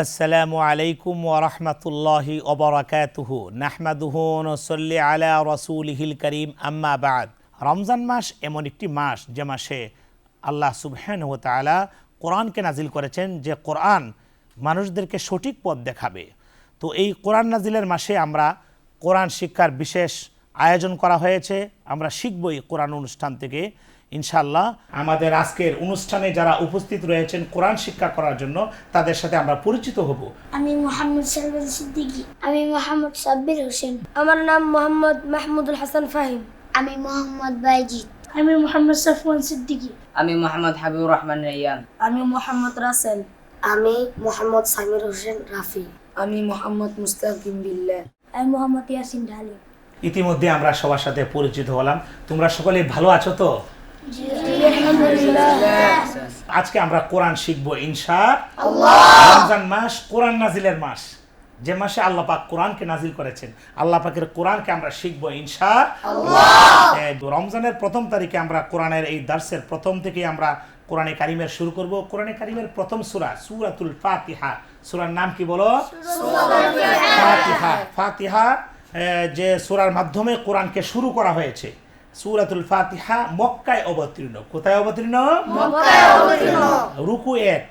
আসসালামু আলাইকুম ওরহমতুল্লাহি ওবরাকাতুহু নাহমাদুহু নসল্লি আলা রসুলহিল করিম। আম্মা বাদ। রমজান মাস এমন একটি মাস যে মাসে আল্লাহ সুবহান ও তালা কোরআনকে নাজিল করেছেন যে কোরআন মানুষদেরকে সঠিক পথ দেখাবে। তো এই কোরআন নাজিলের মাসে আমরা কোরআন শিক্ষার বিশেষ আয়োজন করা হয়েছে। আমরা শিখবই কোরআন অনুষ্ঠান থেকে। ইনশাল্লাহ আমাদের আজকের অনুষ্ঠানে যারা উপস্থিত রয়েছেন কোরআন শিক্ষা করার জন্য তাদের সাথে আমরা পরিচিত হব। আমি মোহাম্মদ সালমান সিদ্দিকী। আমি মোহাম্মদ সাব্বির হোসেন। আমার নাম মোহাম্মদ মাহমুদুল হাসান ফাহিম। আমি মোহাম্মদ বাইজিৎ আমি মোহাম্মদ সাফওয়ান সিদ্দিকী। আমি মোহাম্মদ হাবিবুর রহমান রাইয়ান। আমি মোহাম্মদ রাসেল। আমি মোহাম্মদ সামির হোসেন রাফি। আমি মোহাম্মদ মুস্তাকিম বিল্লাহ। আমি মোহাম্মদ ইয়াসিন ঢালি ইতিমধ্যে আমরা সবার সাথে পরিচিত হলাম। তোমরা সকলে ভালো আছো তো? আজকে আমরা কোরআন শিখব ইনশা রমজান মাস কোরআন নাজিলের মাস। যে মাসে আল্লাহ পাক কোরআনকে নাজিল করেছেন আল্লাহ পাকের কোরআনকে আমরা শিখব ইনশা রমজানের প্রথম তারিখে আমরা কোরআনের এই দার্সের প্রথম থেকে আমরা কোরআনে কারিমের শুরু করব। কোরআনে কারিমের প্রথম সূরা সুরাতুল ফাতিহা। সুরার নাম কি বলো? ফাতিহা। ফাতিহা। যে সুরার মাধ্যমে কোরআনকে শুরু করা হয়েছে। সূরাতুল ফাতিহা মক্কায় অবতীর্ণ। কোথায় অবতীর্ণ? রুকু এক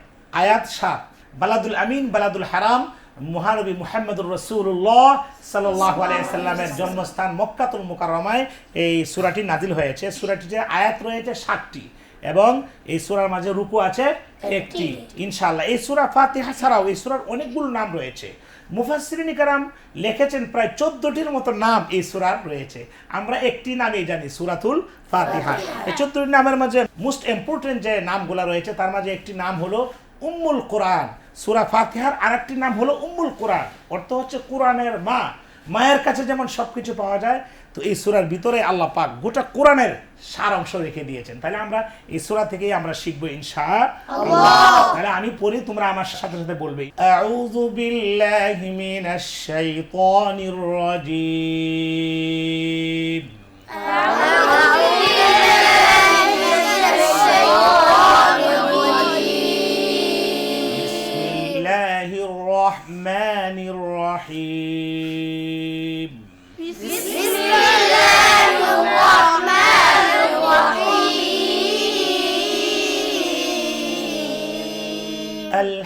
আয়াত সাত। বালাদুল আমিন বালাদুল হারাম মহানবী মুহাম্মদুর রসুল্লাহ সাল্লাহ আলাইসাল্লামের জন্মস্থান মক্কাতুল মোকারমায় এই সুরাটি নাজিল হয়েছে। সুরাটিতে আয়াত রয়েছে ষাটটি এবং এই সূরার মাঝে রুকু আছে একটি। ইনশাল্লাহ এই সূরা ফাতিহা ছাড়াও এই সূরার অনেকগুলো নাম রয়েছে। মুফাসসিরিন কারাম লিখেছেন প্রায় চোদ্দটির মতো নাম এই সূরার রয়েছে। আমরা একটি নামেই জানি সুরাতুল ফাতিহা। এই চোদ্দটি নামের মাঝে মোস্ট ইম্পর্টেন্ট যে নামগুলো রয়েছে তার মাঝে একটি নাম হলো উম্মুল কোরআন। সুরা ফাতিহার আরেকটি নাম হলো উম্মুল কোরআন। অর্থ হচ্ছে কোরআনের মা। মায়ের কাছে যেমন সবকিছু পাওয়া যায় তো এই সূরার ভিতরে আল্লাহ পাক গোটা কোরআনের সার অংশ রেখে দিয়েছেন তাহলে আমরা এই সূরা থেকেই আমরা শিখবো ইনশা তাহলে আমি পড়ি তোমরা আমার সাথে সাথে বলবে আউযু বিল্লাহি মিনাশ শাইতানির রাজীম بسم الله الرحمن الرحيم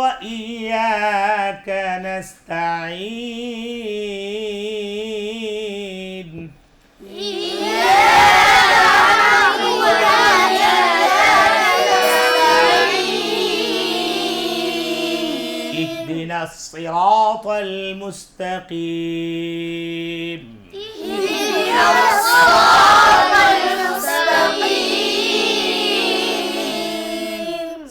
وإياك نستعين. إياك نستعين اهدنا الصراط المستقيم. اهدنا الصراط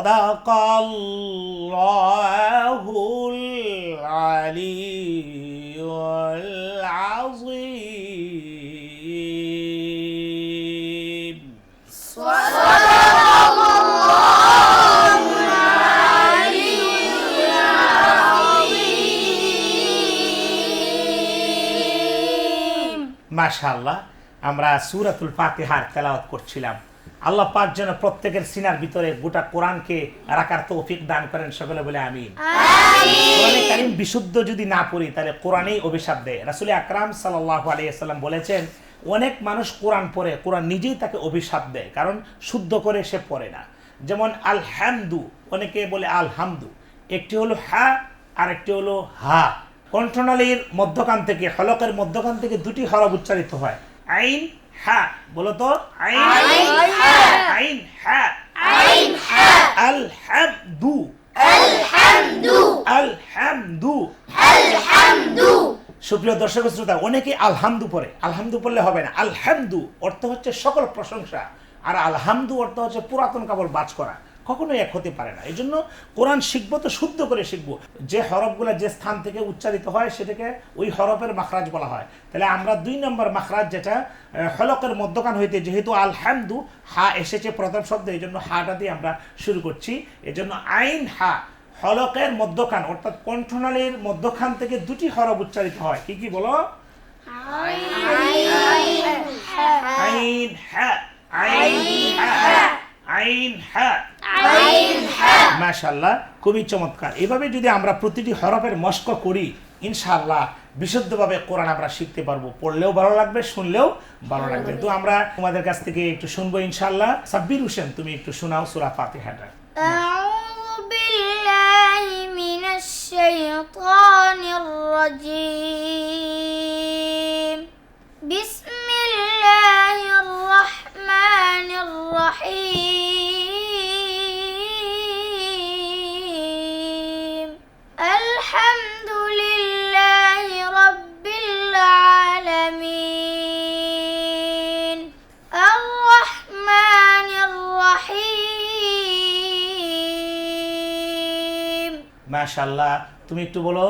صدق الله العلي العظيم মাশাআল্লাহ আমরা সূরাতুল ফাতিহার তেলাওয়াত করছিলাম আল্লাহ পাক যেন প্রত্যেকের সিনার ভিতরে গোটা কোরআনকে রাখার তৌফিক দান করেন সকলে বলে আমিন। কোরআনে কারিম বিশুদ্ধ যদি না পড়ি তাহলে কোরআনেই অভিশাপ দেয়। রাসূল আকরাম সাল্লাল্লাহু আলাইহি সাল্লাম বলেছেন অনেক মানুষ কোরআন পড়ে কোরআন নিজেই তাকে অভিশাপ দেয় কারণ শুদ্ধ করে সে পড়ে না। যেমন আল হ্যামদু অনেকে বলে আল হামদু একটি হলো হা আর একটি হলো হা। কণ্ঠনালীর মধ্যখান থেকে হলকের মধ্যখান থেকে দুটি হরফ উচ্চারিত হয়। আইন হা বলো তো? আইন আইন সুপ্রিয় দর্শক শ্রোতা অনেকে আলহামদু পড়ে। আলহামদু পড়লে হবে না। আলহামদু অর্থ হচ্ছে সকল প্রশংসা। আর আলহামদু অর্থ হচ্ছে পুরাতন কাপড় বাজ করা। কখনোই এক হতে পারে না। এই জন্য কোরআন শিখব তো শুদ্ধ করে শিখব। যে হরফগুলো যে স্থান থেকে উচ্চারিত হয় সেটাকে ওই হরফের মাখরাজ বলা হয়। তাহলে আমরা দুই নম্বর মাখরাজ যেটা হলকের মধ্যখান হইতে যেহেতু আল আলহামদু হা এসেছে প্রথম শব্দ এই জন্য হাটা দিয়ে আমরা শুরু করছি। এই জন্য আইন হা হলকের মধ্যখান অর্থাৎ কণ্ঠনালীর মধ্যখান থেকে দুটি হরফ উচ্চারিত হয়। কি কি বলো? আইন হা আইন হা। আইন হা মাশাল্লাহ খুবই চমৎকার এভাবে যদি আমরা প্রতিটি হরফের মস্ক করি ইনশাআল্লাহ বিশুদ্ধভাবে কোরআন আমরা শিখতে পারবো পড়লেও ভালো লাগবে শুনলেও ভালো লাগবে তো আমরা তোমাদের কাছ থেকে একটু শুনবো ইনশাআল্লাহ সাব্বির হোসেন তুমি একটু শোনাও সুরা ফাতিহাটা أعوذ بالله من الشيطان الرجيم بسم الله الرحمن الرحيم মাশাল্লাহ তুমি একটু বলো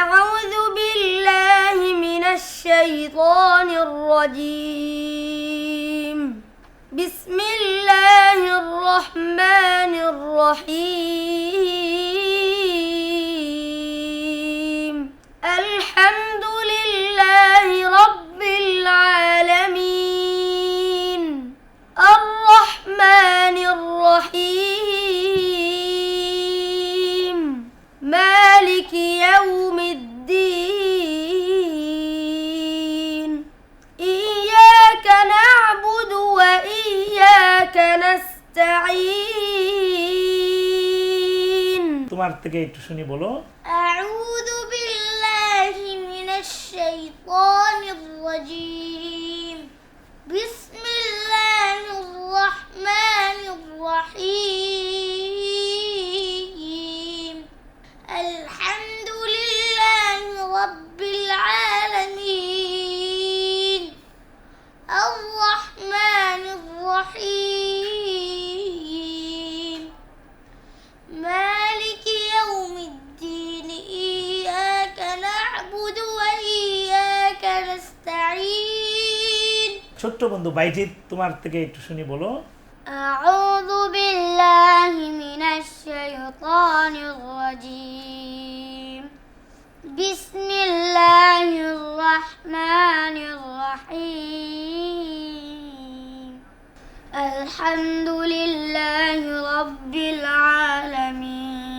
أعوذ بالله من الشيطان الرجيم بسم الله الرحمن الرحيم তোমার থেকে একটু শুনি বলো। আউযু বিল্লাহি মিনাশ শাইতানির রাজিম। ছোট্ট বন্ধু বাইজিৎ তোমার থেকে একটু শুনি বলো أعوذ بالله من الشيطان الرجيم بسم الله الرحمن الرحيم الحمد لله رب العالمين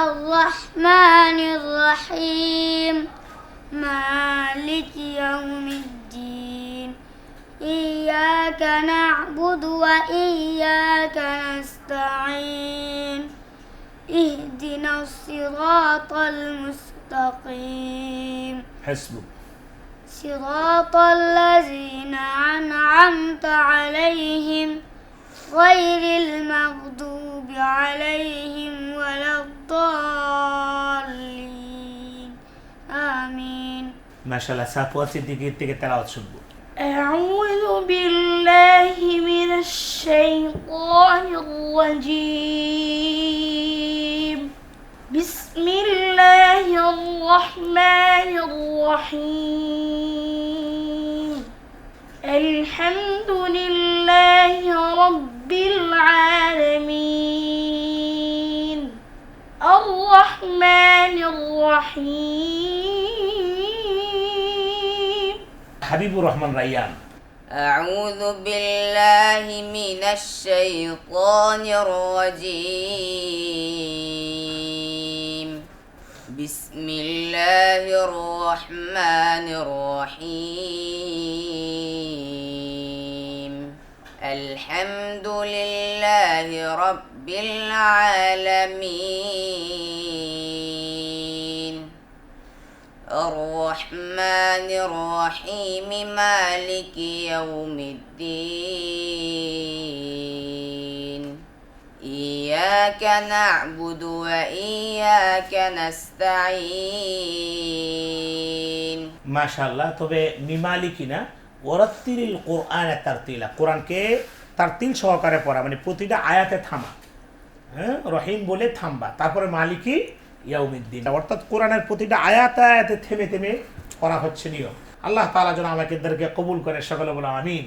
الرحمن الرحيم مالك يوم الدين الدين. إياك نعبد وإياك نستعين. اهدنا الصراط المستقيم. حسبك صراط الذين أنعمت عليهم غير المغضوب عليهم ولا الضالين. آمين. মাশাল্লাহ সাফওয়াত সিদ্দিকীর থেকে তেলাওয়াত শুনবো أعوذ بالله من الشيطان الرجيم بسم الله الرحمن الرحيم الحمد لله رب العالمين الرحمن الرحيم حبيب الرحمن ريان. أعوذ بالله من الشيطان الرجيم. بسم الله الرحمن الرحيم. الحمد لله رب العالمين. الرحيم الرحمن الرحيم مالك يوم الدين إياك نعبد وإياك نستعين মাশাআল্লাহ তবে মিমালিকি না ওরাত্তিরিল কোরআন তারতিলা কোরআনকে তারতিল সহকারে পড়া মানে প্রতিটা আয়াতে থামা হ্যাঁ রহিম বলে থামবা তারপরে মালিকি ইয়াউমিদ্দিন অর্থাৎ কোরআনের প্রতিটা আয়াতে আয়াতে থেমে থেমে করা হচ্ছে নিয়ম আল্লাহ তাআলা যেন আমাদেরকে কবুল করে সকলে বলো আমিন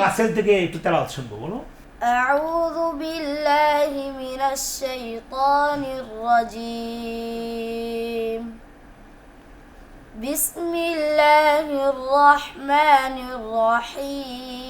রাসেল থেকে একটু তেলাওয়াত শুনবো বলো أعوذ بالله من الشيطان الرجيم بسم الله الرحمن الرحيم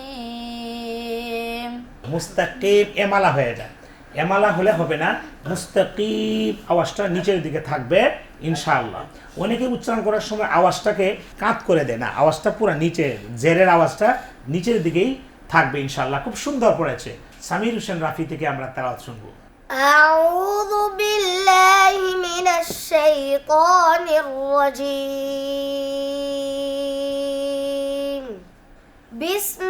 মুস্তাকিম এমালা হয়ে যায় এমালা হলে হবে না মুস্তাকিম আওয়াজটা নিচের দিকে থাকবে ইনশাআল্লাহ অনেকে উচ্চারণ করার সময় আওয়াজটাকে কাত করে দেয় না আওয়াজটা পুরো নিচে জেরের আওয়াজটা নিচের দিকেই থাকবে ইনশাআল্লাহ খুব সুন্দর পড়েছে সামির হোসেন রাফি থেকে আমরা তারাত শুনবো أعوذ بالله من الشيطان الرجيم بسم الله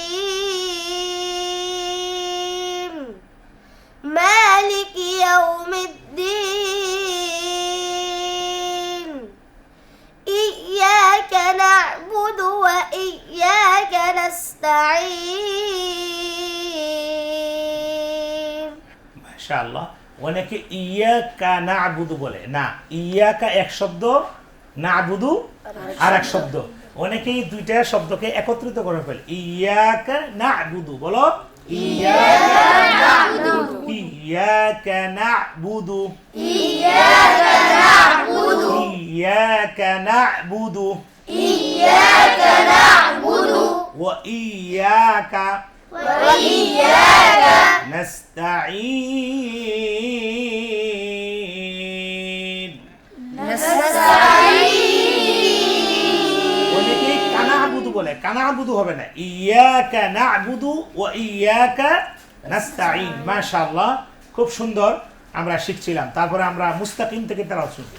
মাশাআল্লাহ। অনেকে ইয়াকা না আবুদু বলে। না ইয়াকা এক শব্দ না আবুদু আর এক শব্দ। অনেকেই দুইটা শব্দকে একত্রিত করে ফেলে। ইয়াকা না আবুদু বলো। ইয়াকা না আবুদু ইয়াকা না আবুদু ইয়াকা না আবুদু ইয়াকা না আবুদু ওয়া ইয়াকা نستعين অনেকেই কানা আবুদু বলে কানা আবুদু হবে না ইয়াকা নাবুদু ও ইয়াকা নাস্তাইন মাশাআল্লাহ খুব সুন্দর আমরা শিখছিলাম তারপরে আমরা মুস্তাকিম থেকে তারা শুনবো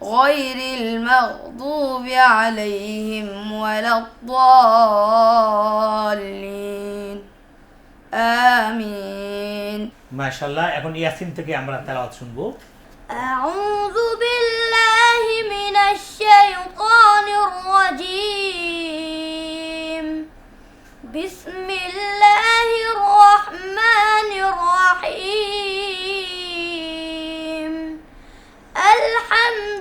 غير المغضوب عليهم ولا الضالين آمين মাশাআল্লাহ এখন ইয়াসিন থেকে আমরা তেলাওয়াত শুনবো أعوذ بالله من الشيطان الرجيم بسم الله الرحمن الرحيم الحمد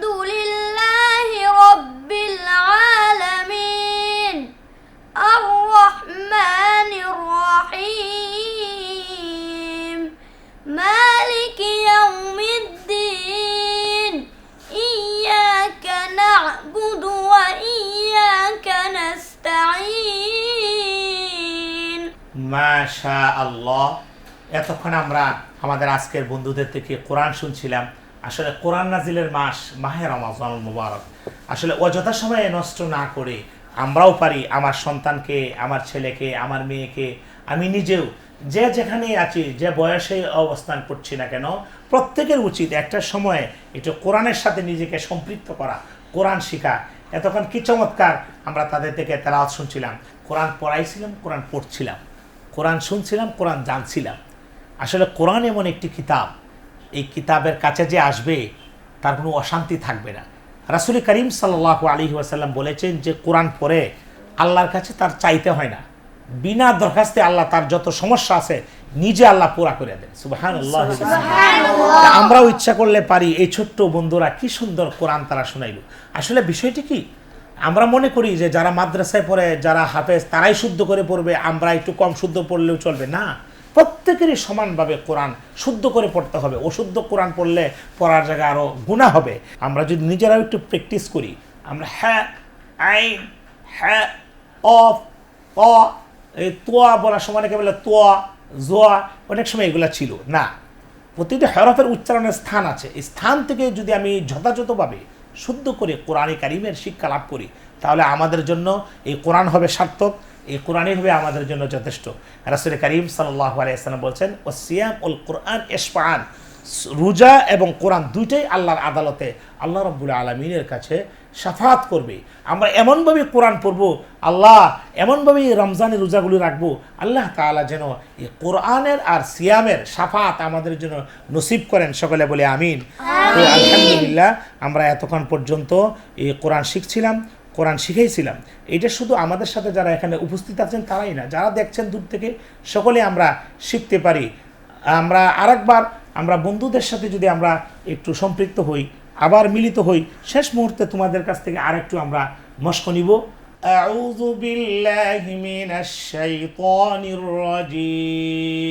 মাশা আল্লাহ এতক্ষণ আমরা আমাদের আজকের বন্ধুদের থেকে কোরআন শুনছিলাম। আসলে কোরআন নাজিলের মাস, মাহে রমাজান মুবারক। আসলে অযথা সময়ে নষ্ট না করে আমরাও পারি আমার সন্তানকে, আমার ছেলেকে, আমার মেয়েকে। আমি নিজেও যে যেখানেই আছি, যে বয়সে অবস্থান করছি না কেন, প্রত্যেকের উচিত একটা সময়ে একটু কোরআনের সাথে নিজেকে সম্পৃক্ত করা, কোরআন শেখা। এতক্ষণ কি চমৎকার আমরা তাদের থেকে তেলাওয়াত শুনছিলাম। কোরআন পড়াইছিলাম, কোরআন পড়ছিলাম। কোরআন শুনছিলাম কোরআন জানছিলাম। আসলে কোরআন এমন একটি কিতাব এই কিতাবের কাছে যে আসবে তার কোনো অশান্তি থাকবে না। রাসুল করিম সাল্লাহ আলী ওয়াসাল্লাম বলেছেন যে কোরআন পড়ে আল্লাহর কাছে তার চাইতে হয় না। বিনা দরখাস্তে আল্লাহ তার যত সমস্যা আছে নিজে আল্লাহ পুরা করে দেন। সুবাহান আল্লাহ আমরাও ইচ্ছা করলে পারি এই ছোট্ট বন্ধুরা কি সুন্দর কোরআন তারা শোনাইল। আসলে বিষয়টি কি? আমরা মনে করি যে যারা মাদ্রাসায় পড়ে, যারা হাফেজ, তারাই শুদ্ধ করে পড়বে, আমরা একটু কম শুদ্ধ পড়লেও চলবে। না, প্রত্যেকেরই সমানভাবে কোরআন শুদ্ধ করে পড়তে হবে। অশুদ্ধ কোরআন পড়লে পড়ার জায়গায় আরও গুণা হবে। আমরা যদি নিজেরাও একটু প্র্যাকটিস করি, আমরা হ্যাঁ আইন হ্যাঁ অফ অ এই তোয়া বলার সময় অনেকে বলে তোয়া, জোয়া, অনেক সময় এগুলো ছিল। না, প্রতিটি হরফের উচ্চারণের স্থান আছে। এই স্থান থেকে যদি আমি যথাযথভাবে শুদ্ধ করে কোরআনে কারিমের শিক্ষা লাভ করি, তাহলে আমাদের জন্য এই কোরআন হবে সার্থক, এই কোরআনই হবে আমাদের জন্য যথেষ্ট। রাসুল করিম সাল্লাহ আলাইসালাম বলছেন ও সিয়াম উল কোরআন এসপান রোজা এবং কোরআন দুইটাই আল্লাহর আদালতে আল্লাহ রব্বুল আলমিনের কাছে সাফাত করবে। আমরা এমনভাবে কোরআন পড়ব আল্লাহ এমনভাবে এই রমজানের রোজাগুলি রাখব আল্লাহ তাআলা যেন এই কোরআনের আর সিয়ামের সাফাত আমাদের জন্য নসিব করেন। সকলে বলে আমিন। তো আলহামদুলিল্লাহ আমরা এতক্ষণ পর্যন্ত এই কোরআন শিখছিলাম কোরআন শিখেইছিলাম। এটা শুধু আমাদের সাথে যারা এখানে উপস্থিত আছেন তারাই না যারা দেখছেন দূর থেকে সকলে আমরা শিখতে পারি। আমরা আরেকবার আমরা বন্ধুদের সাথে যদি আমরা একটু সম্পৃক্ত হই আবার মিলিত হই শেষ মুহূর্তে তোমাদের কাছ থেকে আরেকটু আমরা মস্ক নিব أعوذ بالله من الشيطان الرجيم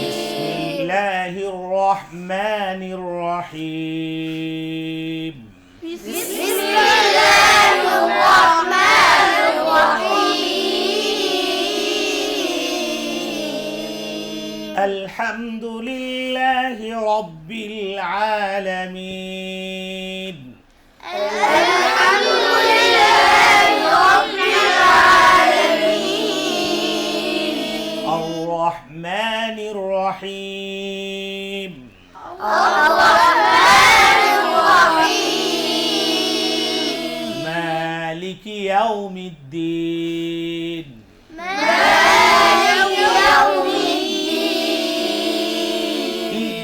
بسم الله الرحمن الرحيم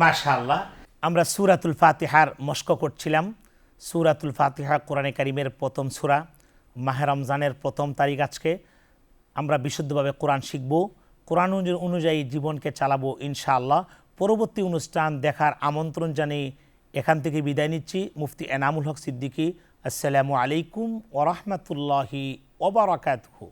মাশাআল্লাহ। আমরা সুরাতুল ফাতিহার মস্ক করছিলাম। সুরাতুল ফাতিহা কোরআনে কারিমের প্রথম সুরা, মাহে রমজানের প্রথম তারিখ আজকে। আমরা বিশুদ্ধভাবে কোরআন শিখব। কোরআন অনুযায়ী জীবনকে চালাবো ইনশাআল্লাহ। পরবর্তী অনুষ্ঠান দেখার আমন্ত্রণ জানিয়ে এখান থেকে বিদায় নিচ্ছি। মুফতি এনামুল হক সিদ্দিকী, আসসালামু আলাইকুম ওরহমতুল্লাহি ওবরাকাতহু